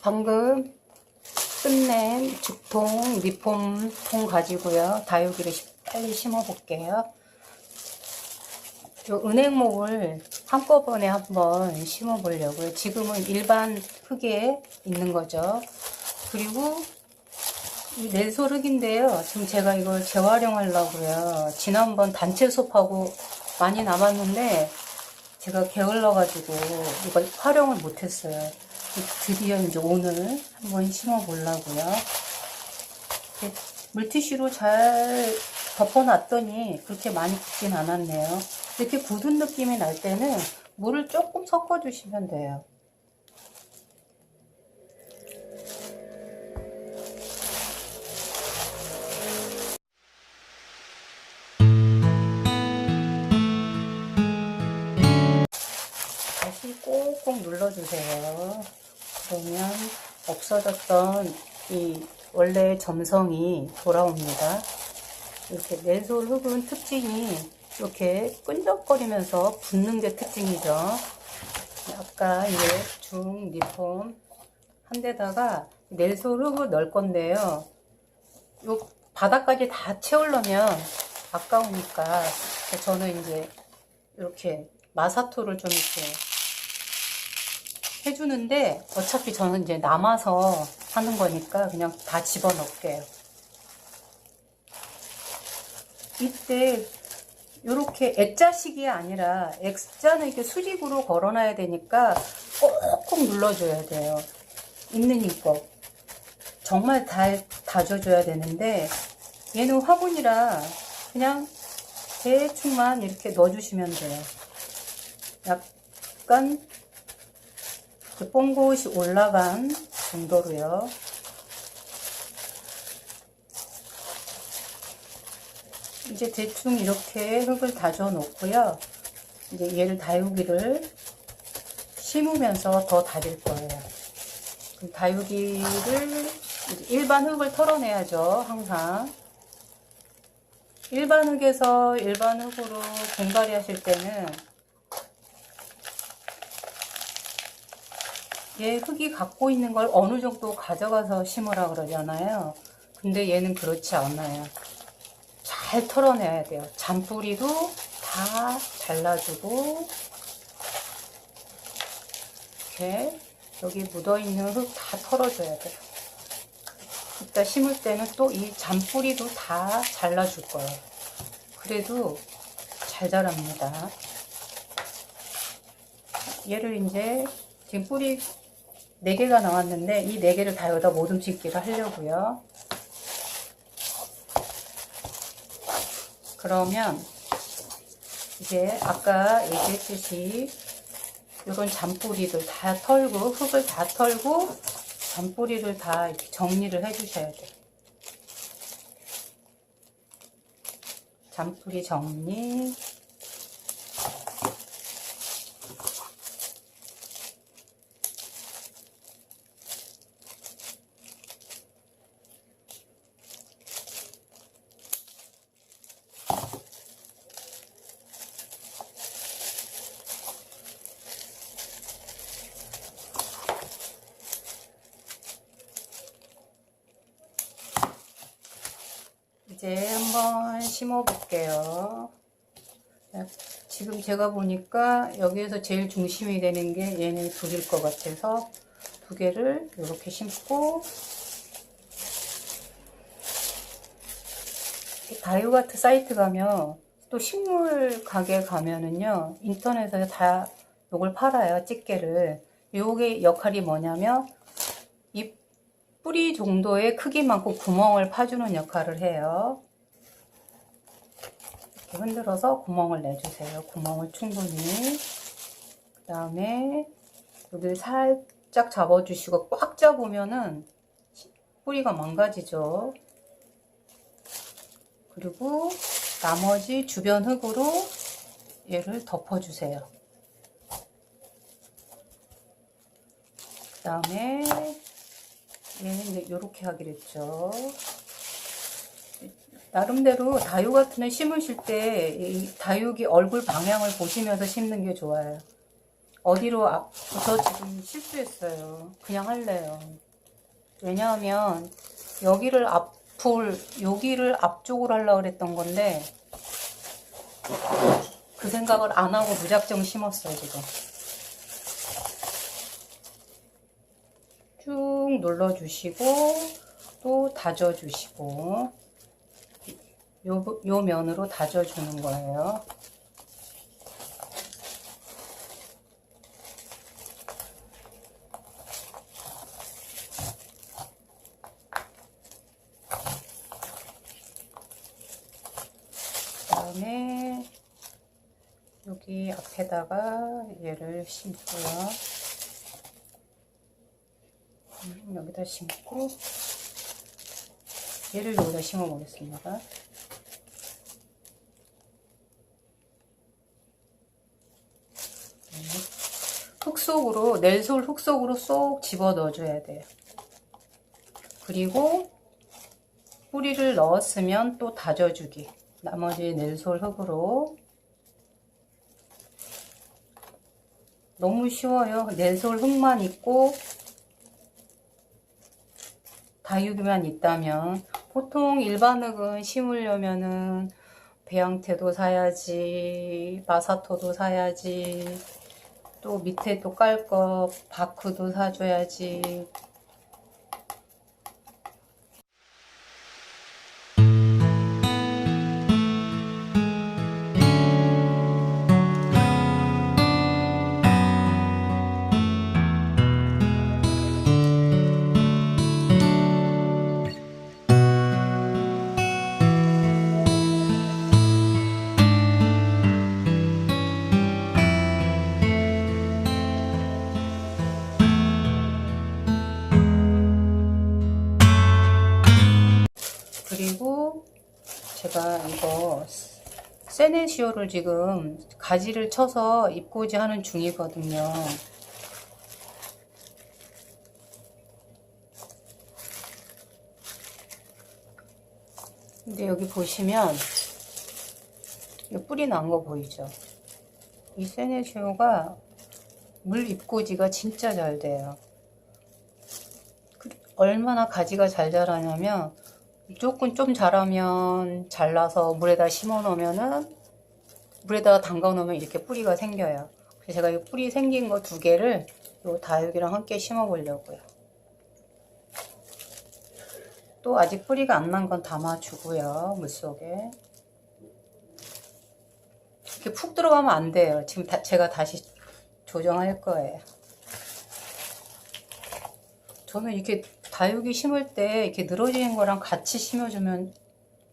방금 끝낸 죽통 리폼 통 가지고요. 다육이를 시- 빨리 심어 볼게요. 요 은행목을 한꺼번에 한번 심어 보려고요. 지금은 일반 흙에 있는 거죠. 그리고 이 내솔 흙인데요. 지금 제가 이걸 재활용하려고요. 지난번 단체 수업하고 많이 남았는데 제가 게을러가지고 이걸 활용을 못했어요. 드디어 이제 오늘 한번 심어 보려고요. 물티슈로 잘 덮어놨더니 그렇게 많이 굳진 않았네요. 이렇게 굳은 느낌이 날 때는 물을 조금 섞어주시면 돼요. 다시 꾹꾹 눌러주세요. 그러면 없어졌던 이 원래 점성이 돌아옵니다. 이렇게 내솔 흙은 특징이 이렇게 끈적거리면서 붙는 게 특징이죠. 아까 이제 중 리폼 한 데다가 내솔 흙을 넣을 건데요. 요 바닥까지 다 채우려면 아까우니까 저는 이제 이렇게 마사토를 좀 이렇게 해주는데 어차피 저는 이제 남아서 하는 거니까 그냥 다 집어넣을게요. 이때 이렇게 X자식이 아니라 X자는 이렇게 수직으로 걸어놔야 되니까 꼭꼭 눌러줘야 돼요. 있는 힘법. 정말 다, 다져줘야 되는데 얘는 화분이라 그냥 대충만 이렇게 넣어주시면 돼요. 약간 그 뽕곳이 올라간 정도로요. 이제 대충 이렇게 흙을 다져 놓고요. 이제 얘를 다육이를 심으면서 더 다질 거예요. 그럼 다육이를 일반 흙을 털어내야죠. 항상. 일반 흙에서 일반 흙으로 분갈이 하실 때는 얘 흙이 갖고 있는 걸 어느 정도 가져가서 심으라 그러잖아요. 근데 얘는 그렇지 않아요. 잘 털어내야 돼요. 잔뿌리도 다 잘라주고 이렇게 여기 묻어있는 흙 다 털어줘야 돼요. 이따 심을 때는 또 이 잔뿌리도 다 잘라줄 거예요. 그래도 잘 자랍니다. 얘를 이제 지금 뿌리 4개가 나왔는데 이 4개를 다 여기다 모둠 심기를 하려고요. 그러면 이제 아까 얘기했듯이 이런 잔뿌리들 다 털고 흙을 다 털고 잔뿌리를 다 이렇게 정리를 해 주셔야 돼요. 잔뿌리 정리 이제 한번 심어 볼게요. 지금 제가 보니까 여기에서 제일 중심이 되는 게 얘네 둘일 것 같아서 두 개를 이렇게 심고 다이오가트 사이트 가면 또 식물 가게 가면은요 인터넷에 다 요걸 팔아요 집게를 요게 역할이 뭐냐면 이 뿌리 정도의 크기만큼 구멍을 파주는 역할을 해요. 이렇게 흔들어서 구멍을 내주세요. 구멍을 충분히. 그 다음에 여기를 살짝 잡아주시고 꽉 잡으면은 뿌리가 망가지죠. 그리고 나머지 주변 흙으로 얘를 덮어주세요. 그 다음에 얘는 이렇게 하기로 했죠. 나름대로 다육 같은 애 심으실 때 이 다육이 얼굴 방향을 보시면서 심는 게 좋아요. 어디로 앞, 저 지금 실수했어요. 그냥 할래요. 왜냐하면 여기를 앞을, 여기를 앞쪽으로 하려고 그랬던 건데 그 생각을 안 하고 무작정 심었어요, 지금. 쭉 눌러주시고 또 다져주시고 요, 요 면으로 다져주는 거예요. 그다음에 여기 앞에다가 얘를 심고요. 음, 여기다 심고 얘를 여기다 심어 보겠습니다. 흙 속으로 넬솔 흙 속으로 쏙 집어 넣어줘야 돼요. 그리고 뿌리를 넣었으면 또 다져주기. 나머지 넬솔 흙으로 너무 쉬워요. 넬솔 흙만 있고 다육이만 있다면 보통 일반 흙은 심으려면은 배양태도 사야지 마사토도 사야지 또 밑에 또 깔 거 바크도 사줘야지 제가 이거 세네시오를 지금 가지를 쳐서 입고지 하는 중이거든요. 근데 여기 보시면 이 뿌리 난 거 보이죠? 이 세네시오가 물 입고지가 진짜 잘 돼요. 그- 얼마나 가지가 잘 자라냐면 무조건 좀 자라면 잘라서 물에다 심어 놓으면은 물에다가 담가 놓으면 이렇게 뿌리가 생겨요. 그래서 제가 이 뿌리 생긴 거 두 개를 요 다육이랑 함께 심어 보려고요. 또 아직 뿌리가 안 난 건 담아 주고요. 물속에. 이렇게 푹 들어가면 안 돼요. 지금 다- 제가 다시 조정할 거예요. 저는 이렇게 다육이 심을 때 이렇게 늘어지는 거랑 같이 심어주면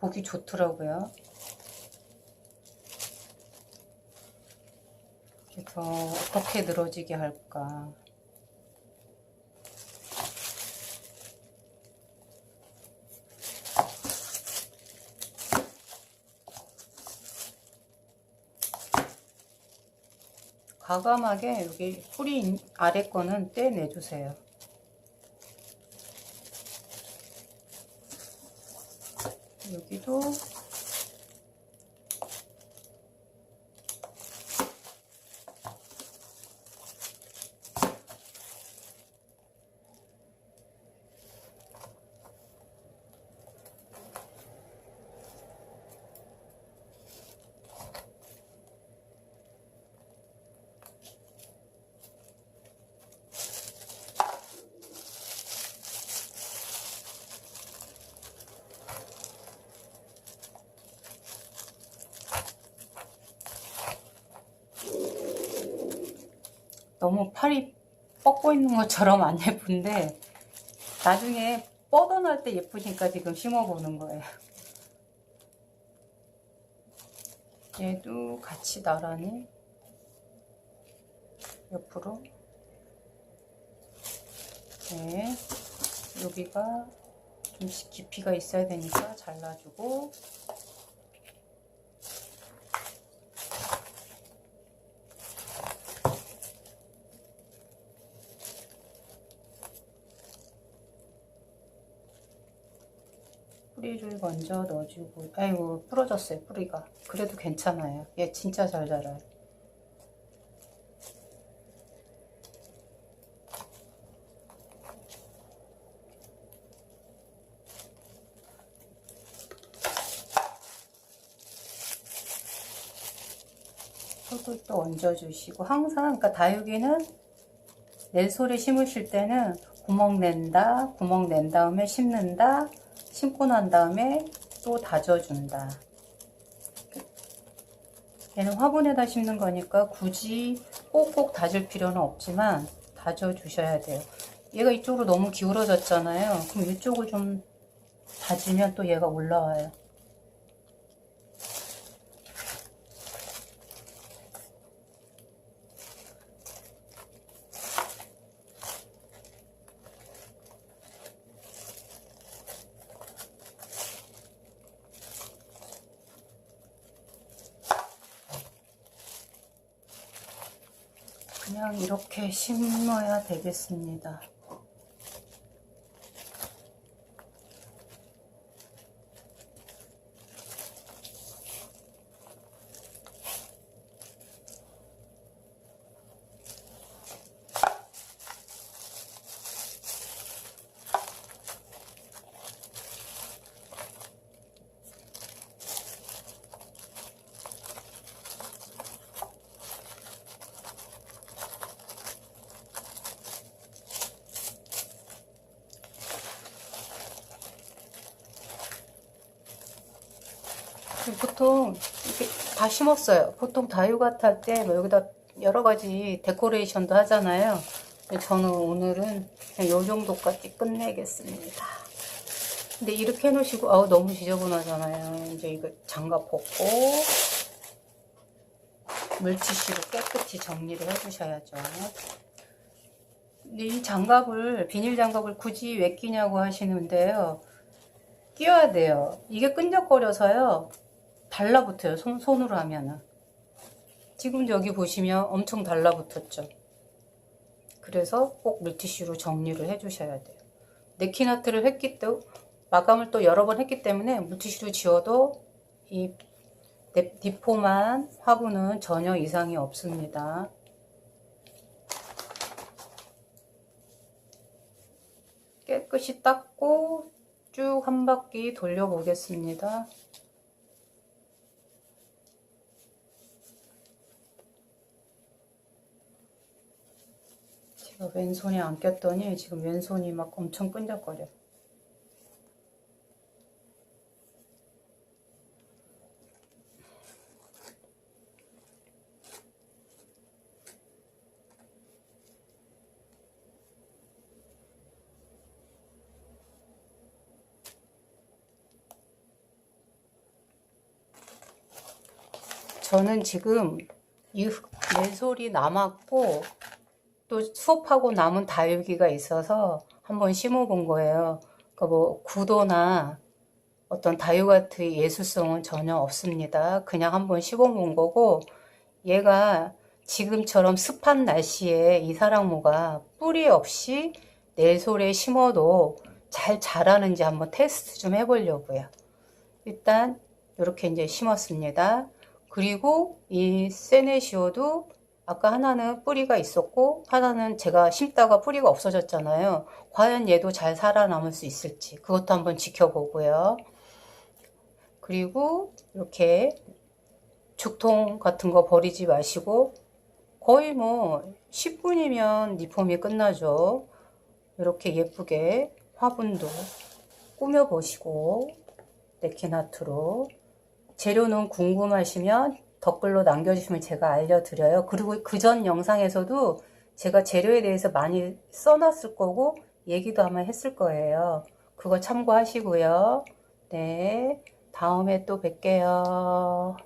보기 좋더라고요. 그래서 어떻게 늘어지게 할까. 과감하게 여기 뿌리 아래 거는 떼내주세요. 여 너무 팔이 뻗고 있는 것처럼 안 예쁜데 나중에 뻗어날 때 예쁘니까 지금 심어보는 거예요. 얘도 같이 나란히 옆으로 네 여기가 좀 깊이가 있어야 되니까 잘라주고 뿌리를 먼저 넣어주고 아이고 부러졌어요 뭐, 뿌리가. 그래도 괜찮아요. 얘 진짜 잘 자라요. 속을 또 얹어주시고 항상 그러니까 다육이는 낼소리 심으실 때는 구멍 낸다 구멍 낸 다음에 심는다 심고 난 다음에 또 다져준다. 얘는 화분에다 심는 거니까 굳이 꼭꼭 다질 필요는 없지만 다져주셔야 돼요. 얘가 이쪽으로 너무 기울어졌잖아요. 그럼 이쪽을 좀 다지면 또 얘가 올라와요. 그냥 이렇게 심어야 되겠습니다. 보통 이렇게 다 심었어요. 보통 다육아 탈때 뭐 여기다 여러 가지 데코레이션도 하잖아요. 저는 오늘은 그냥 요 정도까지 끝내겠습니다. 근데 이렇게 해놓으시고 아우 너무 지저분하잖아요. 이제 이거 장갑 벗고 물티슈로 깨끗이 정리를 해주셔야죠. 근데 이 장갑을 비닐 장갑을 굳이 왜 끼냐고 하시는데요. 끼워야 돼요. 이게 끈적거려서요. 달라붙어요. 손, 손으로 하면은. 지금 여기 보시면 엄청 달라붙었죠. 그래서 꼭 물티슈로 정리를 해주셔야 돼요. 네키나트를 했기 때 마감을 또 여러 번 했기 때문에 물티슈로 지워도 이 네- 디포만 화분은 전혀 이상이 없습니다. 깨끗이 닦고 쭉 한 바퀴 돌려보겠습니다. 왼손이 안 꼈더니 지금 왼손이 막 엄청 끈적거려. 저는 지금 이 맨솔이 남았고 또 수업하고 남은 다육이가 있어서 한번 심어 본 거예요. 그러니까 뭐 구도나 어떤 다육아트의 예술성은 전혀 없습니다. 그냥 한번 심어 본 거고 얘가 지금처럼 습한 날씨에 이 사랑모가 뿌리 없이 내솔에 심어도 잘 자라는지 한번 테스트 좀 해보려고요. 일단 이렇게 이제 심었습니다. 그리고 이 세네시오도 아까 하나는 뿌리가 있었고 하나는 제가 심다가 뿌리가 없어졌잖아요. 과연 얘도 잘 살아남을 수 있을지 그것도 한번 지켜보고요. 그리고 이렇게 죽통 같은 거 버리지 마시고 거의 뭐 10분이면 리폼이 끝나죠. 이렇게 예쁘게 화분도 꾸며보시고 네키나트로 재료는 궁금하시면 댓글로 남겨주시면 제가 알려드려요. 그리고 그 전 영상에서도 제가 재료에 대해서 많이 써놨을 거고 얘기도 아마 했을 거예요. 그거 참고하시고요. 네, 다음에 또 뵐게요.